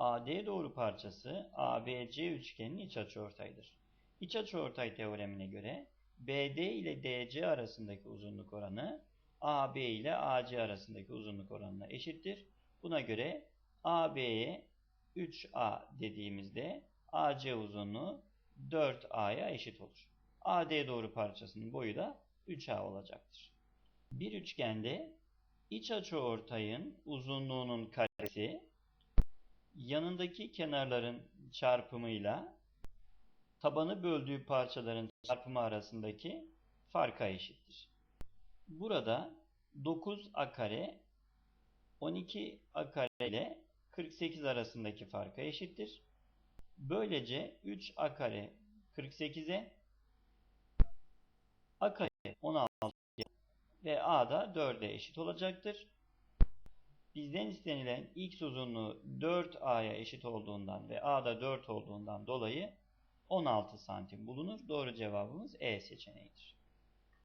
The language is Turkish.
AD doğru parçası ABC üçgeninin iç açıortayıdır. İç açıortay teoremine göre BD ile DC arasındaki uzunluk oranı AB ile AC arasındaki uzunluk oranına eşittir. Buna göre AB'ye 3A dediğimizde AC uzunluğu 4A'ya eşit olur. AD doğru parçasının boyu da 3A olacaktır. Bir üçgende iç açıortayın uzunluğunun karesi yanındaki kenarların çarpımıyla tabanı böldüğü parçaların çarpımı arasındaki farka eşittir. Burada 9a kare 12a kare ile 48 arasındaki farka eşittir. Böylece 3a kare 48'e a kare 16'ya ve a da 4'e eşit olacaktır. Bizden istenilen x uzunluğu 4a'ya eşit olduğundan ve a da 4 olduğundan dolayı 16 santim bulunur. Doğru cevabımız E seçeneğidir.